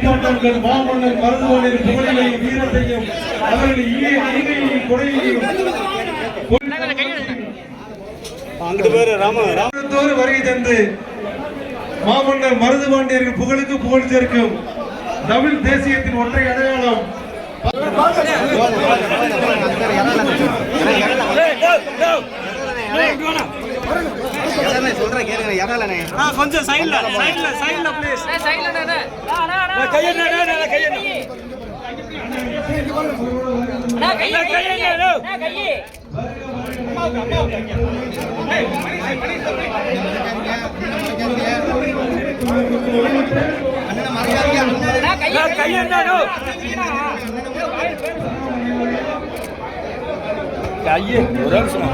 முப்பாட்டங்கள் மாமன்னர் மருதுவனின் புகழையும் வீரத்தையும் அவர்கள் ஈகையையும் குறையையும் வருகை தந்து மாமன்னர் மருதுபாண்டியர்கள் புகழுக்கு புகழ் சேர்க்கும் தமிழ் தேசியத்தின் ஒற்றை அடையாளம். கொஞ்சம் சைடுல சைடுல சைடுல ப்ளீஸ் கையெண்ண கையே ஒரு நிமிஷம்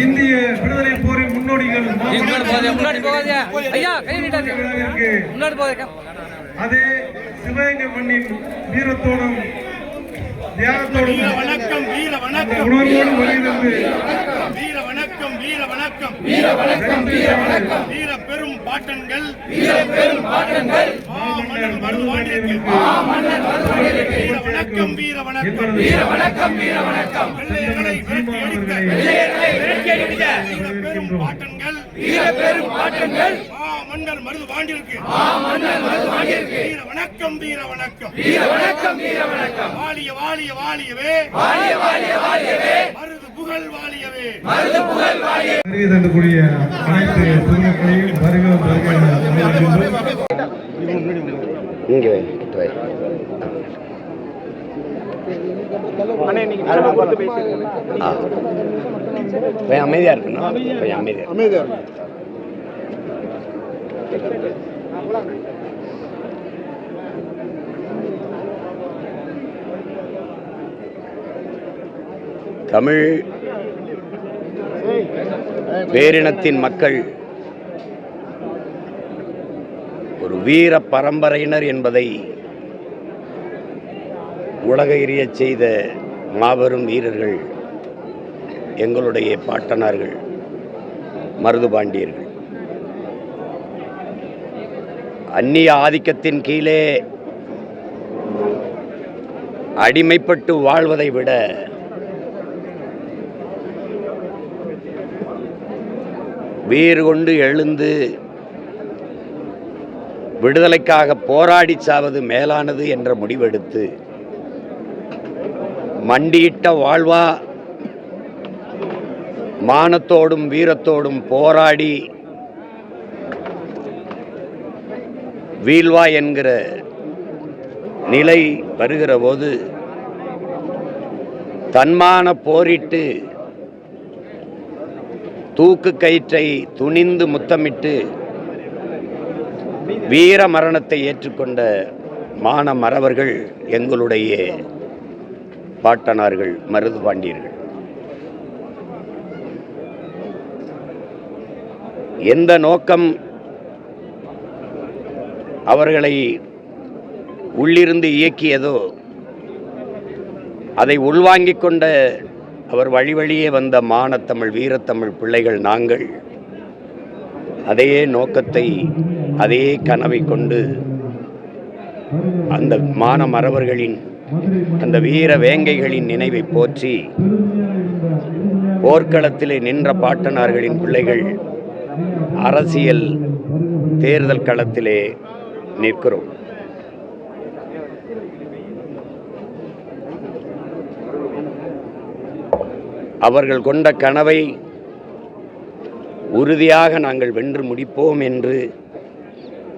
இந்திய விடுதலை போரின் முன்னோடிகள் அதே சிவகங்கை மண்ணின் வீரத்தோடும் தியாகத்தோடும் வணக்கம் வீர வணக்கம் வீர வணக்கம் வீர வணக்கம் வீர பெரும் பாட்டன்கள். வீர பெரும் மருதுவாண்டியருக்கு வீர வணக்கம் வீர வணக்கம் வீர வணக்கம் வீர வணக்கம் வெள்ளையர்களை விரட்டி அடித்த வீர பெரும் பாட்டன்கள். வீர பெரும் பாட்டன்கள். மாமன்னர் மாமன்னர் மருதுவாண்டியருக்கு வீர வணக்கம் வீர வணக்கம் வீர வணக்கம் வீர வணக்கம் வாலிய வாலிய வாலியவே. வாலிய வாலிய வாலியவே மருது புகழ் வாலியவே வருகை தந்தக்கூடிய அனைத்து பொதுமக்களையும் வருக வருக அமைதியா இருக்கணும். அமைதியா அமைதியா தமிழ் பேரினத்தின் மக்கள் ஒரு வீர பரம்பரையினர் என்பதை உலக எரிய செய்த மாபெரும் வீரர்கள் எங்களுடைய பாட்டனார்கள் மருதுபாண்டியர்கள் அந்நிய ஆதிக்கத்தின் கீழே அடிமைப்பட்டு வாழ்வதை விட வீறு கொண்டு எழுந்து விடுதலைக்காக போராடி சாவது மேலானது என்ற முடிவெடுத்து மண்டியிட்ட வாழ்வா மானத்தோடும் வீரத்தோடும் போராடி வீழ்வா என்கிற நிலை வருகிற போது தன்மான போரிட்டு தூக்கு கயிற்றை துணிந்து முத்தமிட்டு வீர மரணத்தை ஏற்றுக்கொண்ட மான மறவர்கள் எங்களுடைய பாட்டனார்கள் மருது பாண்டியர்கள் எந்த நோக்கம் அவர்களை உள்ளிருந்து இயக்கியதோ அதை உள்வாங்கிக் கொண்ட அவர் வழி வழியே வந்த மானத்தமிழ் வீரத்தமிழ் பிள்ளைகள் நாங்கள். அதே நோக்கத்தை அதே கனவை கொண்டு அந்த மான மறவர்களின் அந்த வீர வேங்கைகளின் நினைவை போற்றி போர்க்களத்திலே நின்ற பாட்டனார்களின் பிள்ளைகள் அரசியல் தேர்தல் களத்திலே நிற்கிறோம். அவர்கள் கொண்ட கனவை உறுதியாக நாங்கள் வென்று முடிப்போம் என்று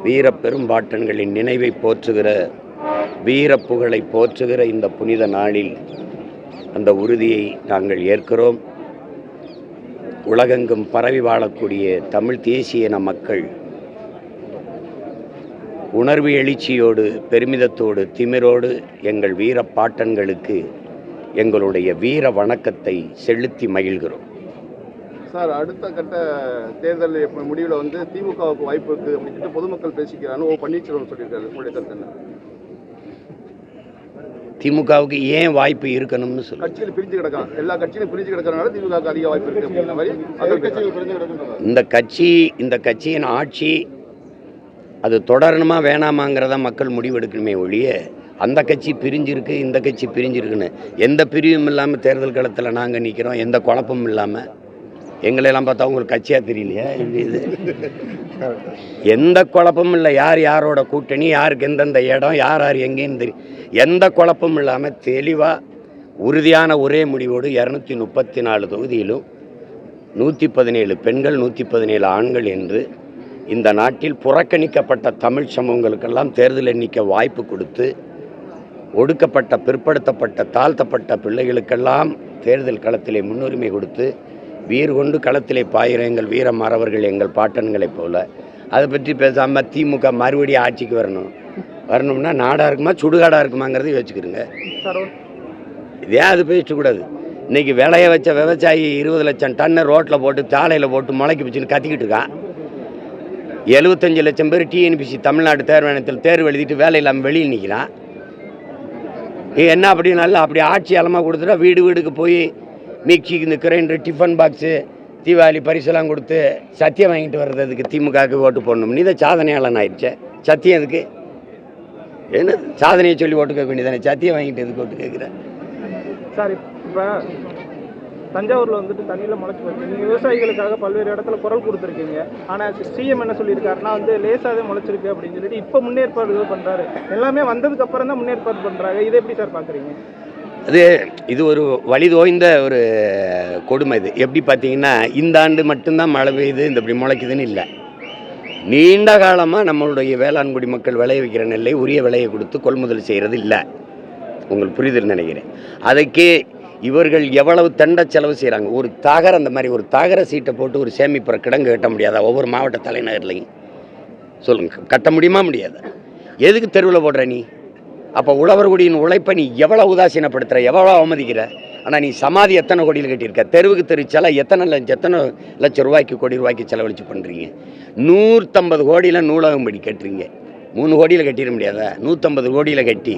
வீர பெரும்பாட்டன்களின் நினைவை போற்றுகிற வீரப்புகழை போற்றுகிற இந்த புனித நாளில் அந்த உறுதியை நாங்கள் ஏற்கிறோம். உலகெங்கும் பரவி வாழக்கூடிய தமிழ் தேசிய இன மக்கள் உணர்வு எழுச்சியோடு பெருமிதத்தோடு திமிரோடு எங்கள் வீரப்பாட்டன்களுக்கு எங்களுடைய வீர வணக்கத்தை செலுத்தி மகிழ்கிறோம். சார் அடுத்த கட்ட தேர்தல் எப்ப முடிவில் வந்து திமுகவுக்கு வாய்ப்பு இருக்கு அப்படின்னு சொல்லிட்டு பொதுமக்கள் பேசிக்கிறான்னு ஓ பன்னீர்செல்வம் சொல்லியிருக்காரு. உங்களுடைய கருத்து திமுகவுக்கு ஏன் வாய்ப்பு இருக்கணும்னு சொல்லு. கட்சியில் பிரிஞ்சு கிடக்கான் எல்லா கட்சியிலும் பிரிஞ்சு கிடக்கறனால திமுக அதிக வாய்ப்பு இருக்கு அப்படிங்கிற மாதிரி இந்த கட்சி இந்த கட்சியின் ஆட்சி அது தொடரணுமா வேணாமாங்கிறத மக்கள் முடிவெடுக்கணுமே ஒழிய அந்த கட்சி பிரிஞ்சிருக்கு இந்த கட்சி பிரிஞ்சிருக்குன்னு. எந்த பிரிவும் இல்லாமல் தேர்தல் களத்தில் நாங்கள் நிற்கிறோம் எந்த குழப்பமும் இல்லாமல் எங்களெல்லாம் பார்த்தா உங்களுக்கு கட்சியாக தெரியலையா? இது? எந்த குழப்பமும் இல்லை. யார் யாரோட கூட்டணி யாருக்கு எந்தெந்த இடம் யார் யார் எங்கேன்னு தெரியும் எந்த குழப்பமும் இல்லாமல் தெளிவாக உறுதியான ஒரே முடிவோடு இரநூத்தி முப்பத்தி நாலு தொகுதியிலும் நூற்றி பதினேழு பெண்கள் நூற்றி பதினேழு ஆண்கள் என்று இந்த நாட்டில் புறக்கணிக்கப்பட்ட தமிழ் சமூகங்களுக்கெல்லாம் தேர்தல் எண்ணிக்க வாய்ப்பு கொடுத்து ஒடுக்கப்பட்ட பிற்படுத்தப்பட்ட தாழ்த்தப்பட்ட பிள்ளைகளுக்கெல்லாம் தேர்தல் களத்திலே முன்னுரிமை கொடுத்து வீர் கொண்டு களத்திலே பாயிற எங்கள் வீர மறவர்கள் எங்கள் பாட்டன்களைப் போல. அதை பற்றி பேசாமல் திமுக மறுபடியும் ஆட்சிக்கு வரணும். வரணும்னா நாடாக இருக்குமா சுடுகாடாக இருக்குமாங்கிறதையும் வச்சுக்கிறோங்க இதே அது பேசக்கூடாது இன்றைக்கி விளைய வச்ச விவசாயி இருபது லட்சம் டன்னை ரோட்டில் போட்டு சாலையில் போட்டு முளைக்கு பிடிச்சின்னு கத்திக்கிட்டு இருக்கான் எழுபத்தஞ்சு லட்சம் பேர் டிஎன்பிசி தமிழ்நாடு தேர்வாணையத்தில் தேர்வு எழுதிட்டு வேலை இல்லாமல் வெளியில் நிற்கிறான் என்ன அப்படி நல்லா அப்படி ஆட்சி அலமாக கொடுத்துட்டா வீடு வீடுக்கு போய் மிக்சிக்கு இந்த கிரைண்டர் டிஃபன் பாக்ஸு தீபாவளி பரிசெல்லாம் கொடுத்து சத்தியம் வாங்கிட்டு வர்றதுக்கு திமுகவுக்கு ஓட்டு போடணும் நீ தான் சாதனையாளன் ஆயிடுச்சே. சத்தியம் அதுக்கு என்ன சாதனையை சொல்லி ஓட்டு கேட்க வேண்டியதானே சத்தியம் வாங்கிட்டு எதுக்கு ஓட்டு கேட்குறேன் சார் இப்போ தஞ்சாவூரில் வந்துட்டு தண்ணியில் முளைச்சி போச்சு. நீங்கள் விவசாயிகளுக்காக பல்வேறு இடத்துல குரல் கொடுத்துருக்கீங்க. ஆனால் சிஎம் என்ன சொல்லியிருக்காருன்னா வந்து லேசாகவே முளைச்சிருக்கு அப்படின்னு சொல்லிட்டு இப்போ முன்னேற்பாடுகள் பண்ணுறாரு எல்லாமே வந்ததுக்கு அப்புறம் தான் முன்னேற்பாடு பண்ணுறாங்க இதை எப்படி சார் பார்க்குறீங்க அது இது ஒரு வழிதோய்ந்த ஒரு கொடுமை இது. எப்படி பார்த்தீங்கன்னா இந்த ஆண்டு மட்டும்தான் மழை பெய்யுது இந்த இப்படி முளைக்குதுன்னு இல்லை. நீண்ட காலமாக நம்மளுடைய வேளாண் குடிமக்கள் விளைய வைக்கிற நெல்லை உரிய விலையை கொடுத்து கொள்முதல் செய்கிறது இல்லை. உங்களுக்கு புரிதல் நினைக்கிறேன். அதுக்கு இவர்கள் எவ்வளவு தண்ட செலவு செய்கிறாங்க ஒரு தகர அந்த மாதிரி ஒரு தகர சீட்டை போட்டு ஒரு சேமிப்புற கிடங்கு கட்ட முடியாதா? ஒவ்வொரு மாவட்ட தலைநகர்லையும். சொல்லுங்க. கட்ட முடியுமா முடியாதா? எதுக்கு தெருவில் போடுற நீ? அப்போ உழவர்குடியின் உழைப்பை நீ எவ்வளோ உதாசீனப்படுத்துகிற எவ்வளோ அவமதிக்கிற? ஆனால் நீ சமாதி எத்தனை கோடியில் கட்டியிருக்க? தெருவுக்கு தெரு செல எத்தனை லட்சம் எத்தனை லட்சம் ரூபாய்க்கு கோடி ரூபாய்க்கு செலவழிச்சு பண்ணுறீங்க நூற்றம்பது கோடியில் நூலகம் படி கட்டுறீங்க. மூணு கோடியில் கட்டிட முடியாதா? நூற்றம்பது கோடியில் கட்டி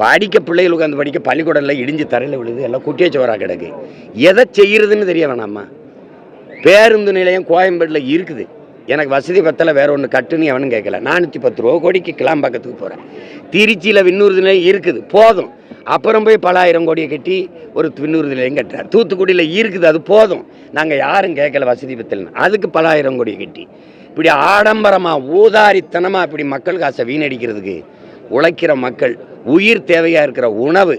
படிக்க பிள்ளைகள் உட்காந்து படிக்க பள்ளிக்கூடத்தில் இடிஞ்சு தரையில் விழுது எல்லாம் குட்டியச்சோரா கிடக்கு. எதை செய்கிறதுன்னு தெரிய வேணாமா பேருந்து நிலையம் கோயம்பேட்டில் இருக்குது. எனக்கு வசதி பத்தலை வேற ஒன்று கட்டுன்னு எவனும் கேட்கல நானூற்றி பத்து ரூபா கோடிக்கு கிளாம்பாக்கத்துக்கு போகிறேன் திருச்சியில் விண்ணூறு நிலையம் இருக்குது போதும். அப்புறம் போய் பல ஆயிரம் கோடியை கட்டி ஒரு விண்ணூறு நிலையம் கட்டுறார். தூத்துக்குடியில் இருக்குது அது போதும். நாங்கள் யாரும் கேட்கல வசதி பத்தலன்னு. அதுக்கு பல ஆயிரம் கோடியை கட்டி. இப்படி ஆடம்பரமாக ஊதாரித்தனமாக இப்படி மக்கள் காசை வீணடிக்கிறதுக்கு உழைக்கிற மக்கள் உயிர் தேவையாக இருக்கிற உணவு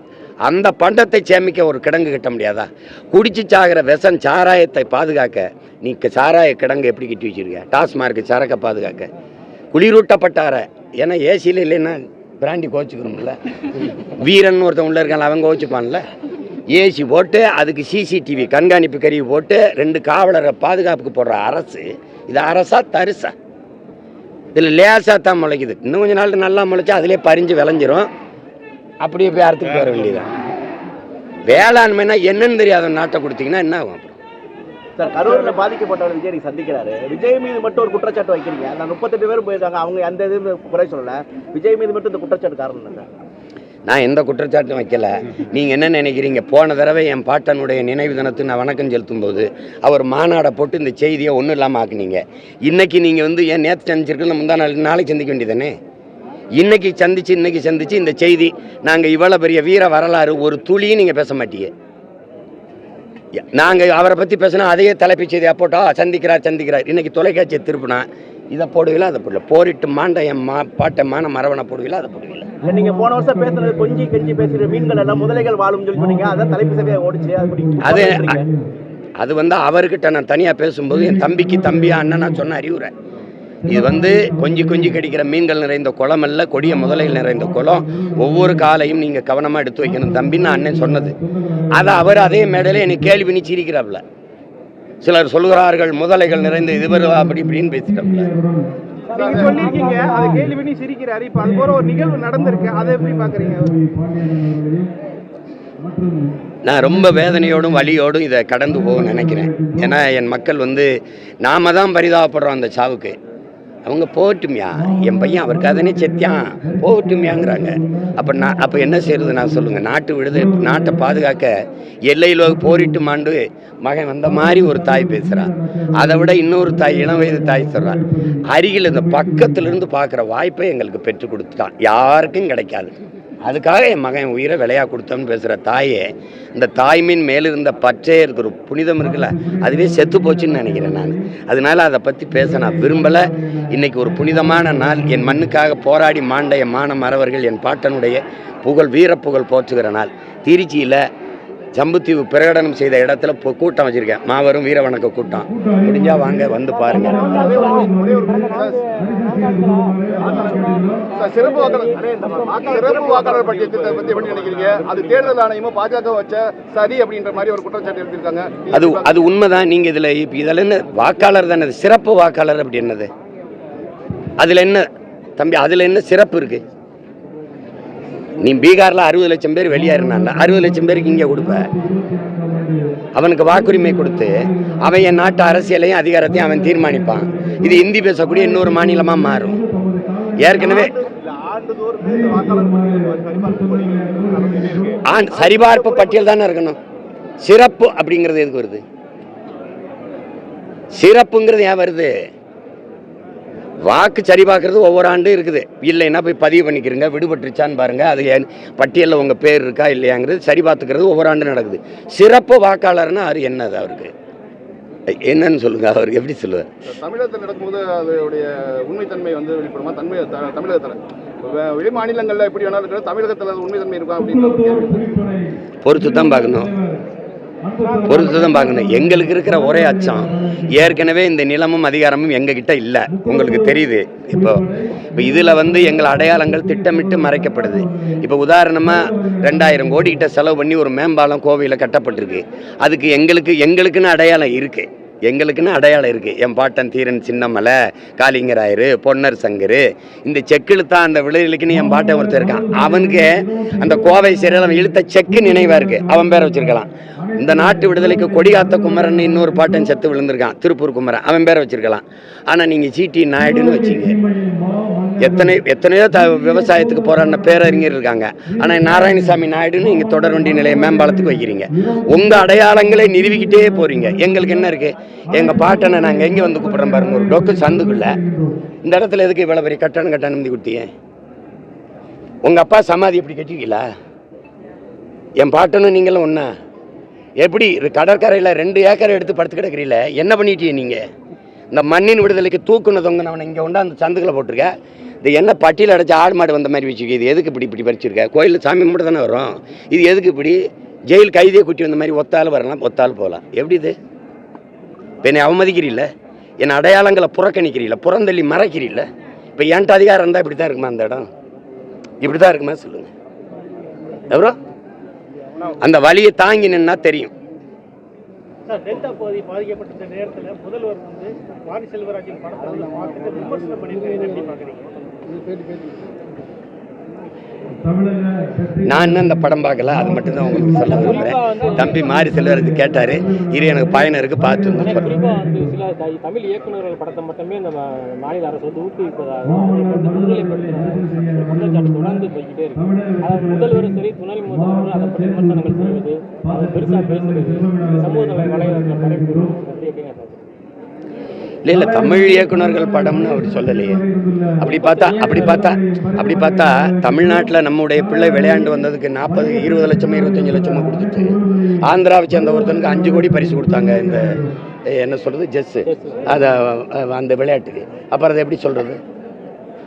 அந்த பண்டத்தை சேமிக்க ஒரு கிடங்கு கட்ட முடியாதா? குடிச்சு சாகிற விஷம் சாராயத்தை பாதுகாக்க நீ சாராய கிடங்கு எப்படி கட்டி வச்சுருக்க? டாஸ்மார்க்கு சரக்கை பாதுகாக்க. குளிரூட்டப்பட்ட ஏன்னா ஏசியில் இல்லைன்னா பிராண்டி கோச்சிக்கணும்ல. வீரன் ஒருத்தன் உள்ள இருக்கான் அவன் கோச்சுப்பான்ல. ஏசி போட்டு அதுக்கு சிசிடிவி கண்காணிப்பு கருவி போட்டு ரெண்டு காவலரை பாதுகாப்புக்கு போடுற அரசு இது அரசா தரிசா? இதில் லேசாக தான் முளைக்குது. இன்னும் கொஞ்ச நாள் நல்லா முளைச்சா அதிலே பறிஞ்சு விளைஞ்சிரும். அப்படியே போய் அறுத்துட்டு வர வேண்டியதான் வேளாண்மைனா என்னன்னு தெரியாத நாட்டை கொடுத்தீங்கன்னா என்ன ஆகும் அப்புறம்? சார் கரூர்ல பாதிக்கப்பட்டவர் விஜய் சந்திக்கிறாரு. விஜய் மீது மட்டும் ஒரு குற்றச்சாட்டு வைக்கிறீங்க. அந்த முப்பத்தெட்டு பேர் போயிருக்காங்க. அவங்க அந்த இது குறை சொல்லல. விஜய் மீது மட்டும் இந்த குற்றச்சாட்டு காரணம் இல்லை சார்? நான் எந்த குற்றச்சாட்டும் வைக்கல. நீங்கள் என்ன நினைக்கிறீங்க? போன தடவை என் பாட்டனுடைய நினைவு தினத்துக்கு நான் வணக்கம் செலுத்தும் போது அவர் மாநாடை போட்டு இந்த செய்தியை ஒன்றும் இல்லாமல் ஆக்குனீங்க. இன்றைக்கி நீங்கள் வந்து ஏன் நேற்று சந்திச்சிருக்கல முந்தா நாள் நாளைக்கு சந்திக்க வேண்டியதானே இன்றைக்கி சந்திச்சு இன்றைக்கி சந்திச்சு இந்த செய்தி நாங்கள் இவ்வளோ பெரிய வீர வரலாறு ஒரு துளியும் நீங்கள் பேச மாட்டீங்க. நாங்கள் அவரை பற்றி பேசினா அதையே தலைப்புச் செய்தியாக போட்டோம் சந்திக்கிறார் சந்திக்கிறார். இன்றைக்கி தொலைக்காட்சியை திருப்பினா இதை போடுவீங்களா? அதை போடல. போரிட்டு மாண்ட என் மா பாட்டை மான மரவனை போடுவீங்களா? அதை போடுவீங்களா? இல்ல நீங்க போன வருஷம் பேசுனது கொஞ்சி கெஞ்சி பேசுற மீன்கள் எல்லாம் முதலைகள் வாழும் சொல்லி சொன்னீங்க. அதான் தலைப்பு சபையை ஓடிச்சு. அது அது வந்து அவர்கிட்ட நான் தனியாக பேசும்போது என் தம்பிக்கு தம்பியா அண்ணன் நான் சொன்ன அறிவுரை. இது வந்து கொஞ்சி கொஞ்சி கடிக்கிற மீன்கள் நிறைந்த குளம் அல்ல கொடிய முதலைகள் நிறைந்த குளம். ஒவ்வொரு காலையும் நீங்கள் கவனமாக எடுத்து வைக்கணும். தம்பின்னு அண்ணன் சொன்னது. அதை அவர் அதே மேடையில் என்னை கேள்வி பண்ணி சிரிக்கிறாப்புல சிலர் சொல்கிறார்கள் முதலைகள் நிறைந்த இதுவர் அப்படி இப்படின்னு பேசிட்டாப்புல நீங்க சொல்லியிருக்கீங்க அதை கேள்வி பண்ணி சிரிக்கிறாரு. இப்போ அது போற ஒரு நிகழ்வு நடந்திருக்கு. அதை எப்படி பாக்குறீங்க? நான் ரொம்ப வேதனையோடும் வலியோடும் இதை கடந்து போக நினைக்கிறேன். ஏன்னா என் மக்கள் வந்து நாம தான் பரிதாபப்படுறோம் அந்த சாவுக்கு. அவங்க போகட்டுமியா. என் பையன் அவருக்காக தானே செத்தியான். போகட்டுமியாங்கிறாங்க. அப்போ நான் அப்போ என்ன செய்யறது நான் சொல்லுங்கள் நாட்டு விடுது நாட்டை பாதுகாக்க எல்லையில் போரிட்டு மாண்டு மகன் வந்த மாதிரி ஒரு தாய் பேசுகிறான் அதை விட இன்னொரு தாய் இளம் வயது தாய் சொல்கிறான் அருகில் இந்த பக்கத்துலேருந்து பார்க்குற வாய்ப்பை எங்களுக்கு பெற்றுக் கொடுத்துட்டான். யாருக்கும் கிடைக்காது. அதுக்காக என் மகன் உயிரை விலையாக கொடுத்தோம்னு பேசுகிற தாயே இந்த தாய்மின் மேலிருந்த பச்சையே இருக்கிற ஒரு புனிதம் இருக்குல்ல அதுவே செத்து போச்சுன்னு நினைக்கிறேன் நான். அதனால அதை பற்றி பேச நான் விரும்பலை. இன்றைக்கி ஒரு புனிதமான நாள். என் மண்ணுக்காக போராடி மாண்ட என் மான மறவர்கள் என் பாட்டனுடைய புகழ் வீரப்புகழ் போற்றுகிற நாள். திருச்சியில் ஜம்புத்தீவு பிரகடனம் செய்த இடத்துல இப்போ கூட்டம் வச்சுருக்கேன். மாபெரும் வீர வணக்க கூட்டம். முடிஞ்சா வாங்க வந்து பாருங்க. சிறப்பு வாக்காளர் சிறப்பு வாக்காளர் பட்டியல் திட்டத்தை பத்தி எப்படி நினைக்கிறீங்க? அது தேர்தல் ஆணையமும் பாஜக வச்ச சரி அப்படின்ற மாதிரி ஒரு குற்றச்சாட்டு எடுத்திருக்காங்க அது அது உண்மைதான். நீங்கள் இதில் இப்போ இதில் என்ன வாக்காளர் தானே? அது சிறப்பு வாக்காளர் அப்படி என்னது? அதில் என்ன தம்பி அதில் என்ன சிறப்பு இருக்கு? நீ பீகாரில் அறுபது லட்சம் பேர் வெளியேறினான்ல அறுபது லட்சம் பேருக்கு இங்கே கொடுப்ப. அவனுக்கு வாக்குரிமை கொடுத்து அவன் என் நாட்டு அரசியலையும் அதிகாரத்தையும் அவன் தீர்மானிப்பான். இது இந்தி பேசக்கூடிய இன்னொரு மாநிலமாக மாறும். ஏற்கனவே ஆண் சரிபார்ப்பு பட்டியல் தானே இருக்கணும். சிறப்பு அப்படிங்கிறது எதுக்கு வருது? சிறப்புங்கிறது ஏன் வருது? வாக்கு சரி பார்க்கறது ஒவ்வொரு ஆண்டும் இருக்குது. இல்லைன்னா போய் பதிவு பண்ணிக்கிறங்க விடுபட்டுருச்சான்னு பாருங்க. அது ஏன் பட்டியலில் உங்கள் பேர் இருக்கா இல்லையாங்கிறது சரி பார்த்துக்கிறது ஒவ்வொரு ஆண்டும் நடக்குது. சிறப்பு வாக்காளர்னா அது என்னது அவருக்கு? என்னன்னு சொல்லுங்க அவருக்கு எப்படி சொல்லுவார்? தமிழகத்தில் நடக்கும்போது அதோடைய உண்மைத்தன்மை வந்து வெளிப்படுமா? தன்மை த- தமிழகத்துல. வெளி மாநிலங்கள்ல எப்படி வேணாலும் தமிழகத்துல உண்மைத்தன்மை இருக்கா இருக்கு. பொறுத்து தான் பார்க்கணும். பொறுத்து தான் பார்க்கணும். எங்களுக்கு இருக்கிற ஒரே அச்சம். ஏற்கனவே இந்த நிலமும் அதிகாரமும் எங்ககிட்ட இல்லை. உங்களுக்கு தெரியுது. இப்போ இப்போ இதில் வந்து எங்கள் அடையாளங்கள் திட்டமிட்டு மறைக்கப்படுது. இப்போ உதாரணமாக ரெண்டாயிரம் கோடி கிட்ட செலவு பண்ணி ஒரு மேம்பாலம் கோவையில் கட்டப்பட்டிருக்கு. அதுக்கு எங்களுக்கு எங்களுக்குன்னு அடையாளம் இருக்குது எங்களுக்குன்னு அடையாளம் இருக்குது என் பாட்டன் தீரன் சின்னமலை காளிங்கராயர் பொன்னர் சங்கர் இந்த செக்கிழுத்தான் அந்த விளையாட்டுக்குன்னு என் பாட்டன் ஒருத்தர் இருக்கான். அவனுக்கு அந்த கோவை சிறையில் அவன் இழுத்த செக்கு நினைவாக இருக்குது அவன் பேரை வச்சிருக்கலாம். இந்த நாட்டு விடுதலைக்கு கொடிகாத்த குமரன் இன்னொரு பாட்டன் செத்து விழுந்திருக்கான். திருப்பூர் குமரன். அவன் பேரை வச்சிருக்கலாம். ஆனால் நீங்கள் ஜிடி நாயுடுன்னு வச்சிங்க. எத்தனை எத்தனையோ த விவசாயத்துக்கு போராடின பேரறிஞர் இருக்காங்க. ஆனால் நாராயணசாமி நாயுடுன்னு இங்கே தொடர்வண்டி நிலைய மேம்பாலத்துக்கு வைக்கிறீங்க. உங்கள் அடையாளங்களை நிறுவிக்கிட்டே போகிறீங்க எங்களுக்கு என்ன இருக்குது எங்கள் பாட்டனை நாங்கள் எங்கே வந்து கூப்பிட்றோம் பாருங்க. ஒரு டொக்கு சந்துக்குள்ள. இந்த இடத்துல எதுக்கு இவ்வளோ பெரிய கட்டணம் கட்ட அனுமதி கொடுத்தீங்க? உங்கள் அப்பா சமாதி எப்படி கட்டிருக்கீங்களா? என் பாட்டனும் நீங்களும் ஒன்றா எப்படி கடற்கரையில் ரெண்டு ஏக்கர் எடுத்து படுத்து கிடக்கிறீல? என்ன பண்ணிட்டீங்க நீங்கள் இந்த மண்ணின் விடுதலைக்கு தூக்குன தொங்குனவனை இங்கே உண்டா அந்த சந்துக்களை போட்டிருக்க. இது என்ன பட்டியல் அடைச்ச ஆடு மாடு வந்த மாதிரி வச்சுக்க இது எதுக்கு இப்படி இப்படி பறிச்சிருக்க? கோயிலில் சாமி கும்பிட்டு தானே வரும் இது எதுக்கு இப்படி ஜெயில் கைதியை குட்டி வந்த மாதிரி ஒத்தால் வரலாம் ஒத்தால் போகலாம்? எப்படி இது? இப்போ என்னை அவமதிக்கிறீல்ல? என் அடையாளங்களை புறக்கணிக்கிறீல்ல? புறந்தள்ளி மறைக்கிறீல்ல? இப்போ என்கிட்ட அதிகாரம் இருந்தால் இப்படி தான் இருக்குமா அந்த இடம்? இப்படி தான் இருக்குமா சொல்லுங்கள் எவ்வளோ அந்த வலியை தாங்கி நின்னா தெரியும். சார் டெல்டா பகுதி பாதிக்கப்பட்ட நேரத்தில் முதல்வர் வந்து வாரி செல்வராஜின் படத்தை வந்து பார்த்துட்டு விமர்சனம் பண்ணியிருக்காரு. எப்படி பார்க்குறீங்க நான் இன்னும் இந்த படம் பார்க்கல அது மட்டும் தான் உங்களுக்கு சொல்ல விரும்புகிறேன் தம்பி மாறி செல்வரது கேட்டார். இரு எனக்கு பயணம் இருக்குது பார்த்து தமிழ் இயக்குநர்கள் படத்தை மட்டுமே இந்த மா- மாநில அரசு வந்து ஊக்குவிப்பதாக தொடர்ந்து போய்கிட்டே இருக்கு. அதாவது முதல்வரும் சரி துணை முதல்வரும் அதை பற்றி விமர்சனங்கள் செய்வது பெருசாக பேசுறது சமூக தலை வலைதளத்தில் பரப்பி எப்படி இல்லை இல்லை தமிழ் இயக்குனர்கள் படம்னு அவர் சொல்லலையே. அப்படி பார்த்தா அப்படி பார்த்தா அப்படி பார்த்தா தமிழ்நாட்டில் நம்முடைய பிள்ளை விளையாண்டு வந்ததுக்கு நாற்பது இருபது லட்சமோ இருபத்தஞ்சி லட்சமோ கொடுத்துட்டு ஆந்திராவை சேர்ந்த ஒருத்தனுக்கு அஞ்சு கோடி பரிசு கொடுத்தாங்க இந்த என்ன சொல்கிறது ஜெஸ்ஸு அதை அந்த விளையாட்டுக்கு. அப்புறம் அதை எப்படி சொல்கிறது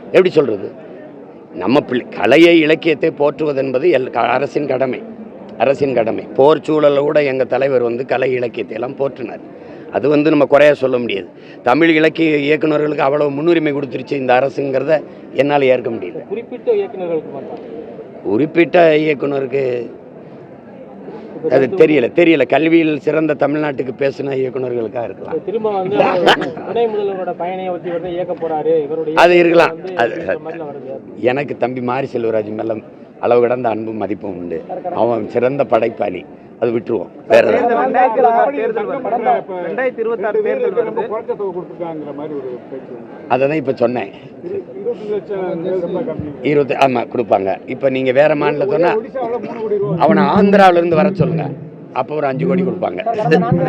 எப்படி சொல்கிறது நம்ம பிள்ளை கலையை இலக்கியத்தை போற்றுவது என்பது எல் க- அரசின் கடமை. அரசின் கடமை. போர் சூழலில் கூட எங்கள் தலைவர் வந்து கலை இலக்கியத்தை எல்லாம் போற்றினார். அது வந்து நம்ம குறையா சொல்ல முடியாது. தமிழ் இலக்கிய இயக்குனர்களுக்கு அவ்வளவு முன்னுரிமை கொடுத்துருச்சு இந்த அரசுங்கிறத என்னால் ஏற்க முடியல. குறிப்பிட்ட இயக்குநர்களுக்கு குறிப்பிட்ட இயக்குனருக்கு அது தெரியல தெரியல. கல்வியில் சிறந்த தமிழ்நாட்டுக்கு பேசின இயக்குனர்களுக்காக இருக்கலாம். திரும்ப வந்து துணை முதல்வரோட பயணியை வச்சு இவர் தான் இயக்க போறாரு. இவருடைய அது இருக்கலாம். அது- எனக்கு தம்பி மாரி செல்வராஜ் மேல அளவு கடந்த அன்பும் மதிப்பும் உண்டு. அவன் சிறந்த படைப்பாளி. அது விட்டுருவோம். வேற அதை தான் இப்போ சொன்னேன். இருபத்தி ஆமாம் கொடுப்பாங்க. இப்போ நீங்கள் வேற மாநிலத்தோன்னா அவனை ஆந்திராவிலேருந்து வர சொல்லுங்க. அப்போ ஒரு அஞ்சு கோடி கொடுப்பாங்க. நான்கு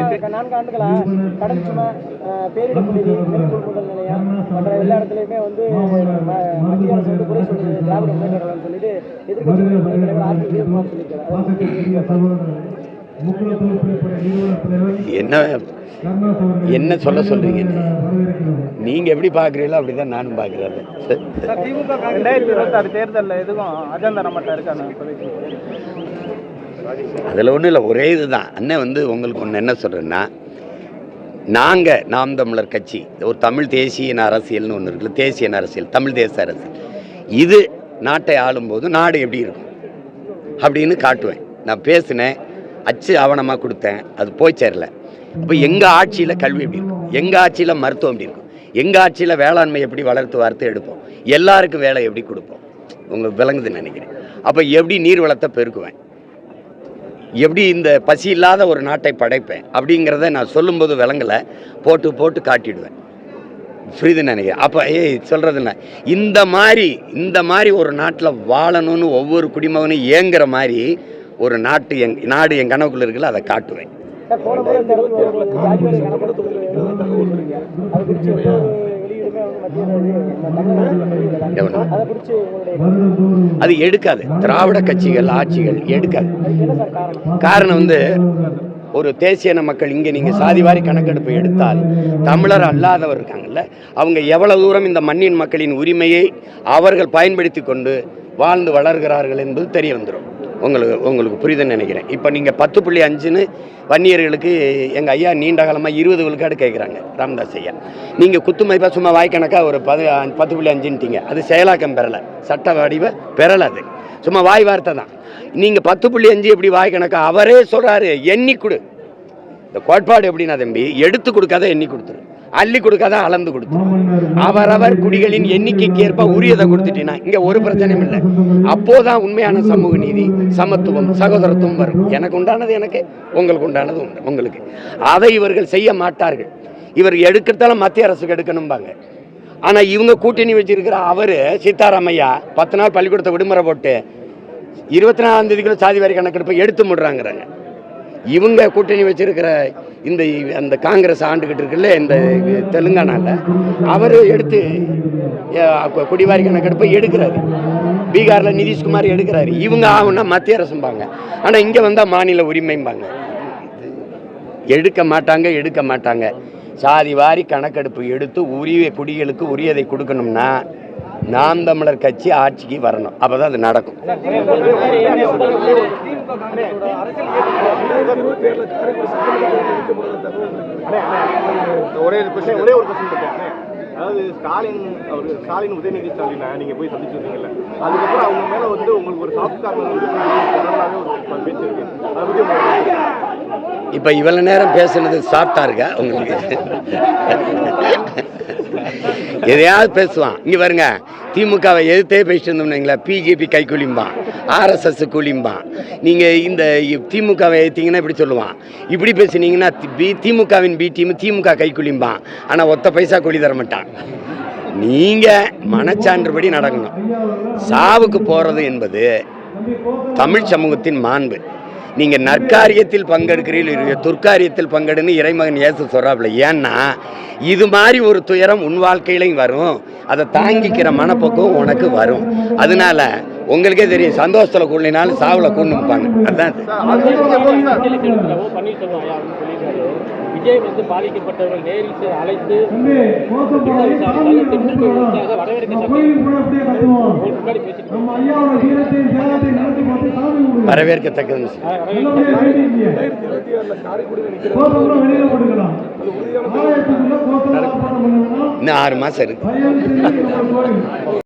என்ன என்ன சொல்ல சொல்றீங்க? நீங்க எப்படி பார்க்குறீங்களோ அப்படி தான் நானும் பார்க்குறேன் ரெண்டாயிரத்தி இருபத்தாறு தேர்தலில் எதுவும் அஜந்தா நம்மகிட்ட இருக்காங்க அதில் ஒன்றும் இல்லை ஒரே இதுதான். அண்ணன் வந்து உங்களுக்கு ஒன்று என்ன சொல்கிறேன்னா நாங்கள் நாம் தமிழர் கட்சி ஒரு தமிழ் தேசிய அரசியல்னு ஒன்று இருக்குல்ல தேசிய அரசியல் தமிழ் தேச அரசியல். இது நாட்டை ஆளும்போது நாடு எப்படி இருக்கும்? அப்படின்னு காட்டுவேன். நான் பேசினேன். அச்சு ஆவணமாக கொடுத்தேன். அது போய் சேரல. இப்போ எங்கள் ஆட்சியில் கல்வி எப்படி இருக்கும்? எங்கள் ஆட்சியில் மருத்துவம் எப்படி இருக்கும்? எங்கள் ஆட்சியில் வேளாண்மை எப்படி வளர்த்து வார்த்து எடுப்போம்? எல்லாருக்கும் வேலை எப்படி கொடுப்போம்? உங்களுக்கு விளங்குதுன்னு நினைக்கிறேன். அப்போ எப்படி நீர் வளத்தை பெருக்குவேன்? எப்படி இந்த பசி இல்லாத ஒரு நாட்டை படைப்பேன்? அப்படிங்கிறத நான் சொல்லும்போது விளங்கலை. போட்டு போட்டு காட்டிடுவேன். புரியுதுன்னு நினைக்கிறேன். அப்போ ஏய் சொல்கிறதுல இந்த மாதிரி இந்த மாதிரி ஒரு நாட்டில் வாழணும்னு ஒவ்வொரு குடிமகனும் ஏங்குற மாதிரி ஒரு நாட்டு எங் நாடு என் கனவுக்குள்ள இருக்குல்ல அதை காட்டுவேன். அது எடுக்காது. திராவிட கட்சிகள் ஆட்சிகள் எடுக்காது. காரணம் வந்து ஒரு தேசியன மக்கள் இங்கே நீங்கள் சாதிவாரி கணக்கெடுப்பு எடுத்தால் தமிழர் அல்லாதவர் இருக்காங்கல்ல அவங்க எவ்வளவு தூரம் இந்த மண்ணின் மக்களின் உரிமையை அவர்கள் பயன்படுத்தி கொண்டு வாழ்ந்து வளர்கிறார்கள் என்பது தெரிய வந்துடும் உங்களுக்கு உங்களுக்கு புரியுதுன்னு நினைக்கிறேன். இப்போ நீங்கள் பத்து புள்ளி அஞ்சுன்னு வன்னியர்களுக்கு எங்கள் ஐயா நீண்ட காலமாக இருபது விழுக்காடு கேட்குறாங்க ராமதாஸ் ஐயா. நீங்கள் குத்து மதிப்பாக சும்மா வாய்க்கணக்காக ஒரு பது பத்து புள்ளி அஞ்சுன்ட்டீங்க. அது செயலாக்கம் பெறலை. சட்ட வடிவ பெறலை அது. சும்மா வாய் வார்த்தை தான். நீங்கள் பத்து புள்ளி அஞ்சு எப்படி வாய்க்கணக்கா அவரே சொல்கிறாரு எண்ணி கொடு. இந்த கோட்பாடு எப்படின்னா தம்பி எடுத்து கொடுக்காத எண்ணி கொடுத்துரு. அள்ளி கொடுக்காத அளந்து கொடுத்தோம் அவரவர் குடிகளின் எண்ணிக்கைக்கு ஏற்ப உரியதை கொடுத்துட்டீங்கன்னா இங்கே ஒரு பிரச்சனையும் இல்லை. அப்போதான் உண்மையான சமூக நீதி சமத்துவம் சகோதரத்துவம் வரும். எனக்கு உண்டானது எனக்கு உங்களுக்கு உண்டானது உண்டு உங்களுக்கு. அதை இவர்கள் செய்ய மாட்டார்கள். இவர் எடுக்கிறதால மத்திய அரசுக்கு எடுக்கணும்பாங்க. ஆனால் இவங்க கூட்டணி வச்சிருக்கிற அவர் சீதாராமையா பத்து நாள் பள்ளிக்கூடத்தை விடுமுறை போட்டு இருபத்தி நாலாம் தேதிக்குள்ள சாதி வாரி கணக்கெடுப்பை எடுத்து முடுறாங்கிறாங்க. இவங்க கூட்டணி வச்சிருக்கிற இந்த அந்த காங்கிரஸ் ஆண்டுகிட்டு இருக்குல்ல இந்த தெலுங்கானால அவர் எடுத்து குடிவாரி கணக்கெடுப்பை எடுக்கிறாரு. பீகாரில் நிதிஷ்குமார் எடுக்கிறாரு. இவங்க ஆகுன்னா மத்திய அரசும்பாங்க. ஆனால் இங்கே வந்தால் மாநில உரிமைம்பாங்க. எடுக்க மாட்டாங்க எடுக்க மாட்டாங்க. சாதி வாரி கணக்கெடுப்பு எடுத்து உரிய குடிகளுக்கு உரியதை கொடுக்கணும்னா நாம் தமிழர் கட்சி ஆட்சிக்கு வரணும் அப்பதான் அது நடக்கும் ஒரே கொஸ்டின் ஒரே ஒரு கொஸ்டின் அதாவது ஸ்டாலின் அவர் ஸ்டாலின் உதயநிதி ஸ்டாலினை நீங்கள் போய் சந்திச்சிருந்தீங்கல்ல அதுக்கப்புறம் அவங்க மேலே வந்து உங்களுக்கு ஒரு சாஃப்ட் கார்னர் வந்து ஒரு பேச்சு இருக்கு அதை பற்றி இப்போ இவ்வளோ நேரம் பேசுனது சாப்பிட்டா இருக்கா உங்களுக்கு? எதையாவது பேசுவான். இங்கே பாருங்க. திமுகவை எதிர்த்தே பேசிட்டு இருந்தோம்னீங்களா பிஜேபி கை கூலிம்பான். ஆர்எஸ்எஸ் கூலிம்பான். நீங்கள் இந்த திமுகவை எதிர்த்தீங்கன்னா இப்படி சொல்லுவான். இப்படி பேசுனீங்கன்னா பி திமுகவின் பி டீம் திமுக கை கூலிம்பான். ஆனால் ஒத்த பைசா கூலி தர மாட்டான். நீங்கள் மனச்சான்றுபடி நடக்கணும். சாவுக்கு போகிறது என்பது தமிழ் சமூகத்தின் மாண்பு. நீங்கள் நற்காரியத்தில் பங்கெடுக்கிறீர்கள் துர்க்காரியத்தில் பங்கெடுன்னு இறைமகன் இயேசு சொல்கிறாப்புல ஏன்னா இது மாதிரி ஒரு துயரம் உன் வாழ்க்கையிலையும் வரும். அதை தாங்கிக்கிற மனப்போக்கம் உனக்கு வரும். அதனால உங்களுக்கே தெரியும் சந்தோஷத்தில் கொள்ளினாலும் சாவில் கூண்டு நிற்பாங்க அதான் விஜய் வந்து பாதிக்கப்பட்டவர்கள் நேரிட்டு அழைத்து உள்ள விசாரித்தாலும் சென்று போவதற்காக வரவேற்க சட்டம் முன்னாடி பேசிட்டு வரவேற்கத்தக்கதுன்னு சொல்லு. இன்னும் ஆறு மாசம் இருக்கு.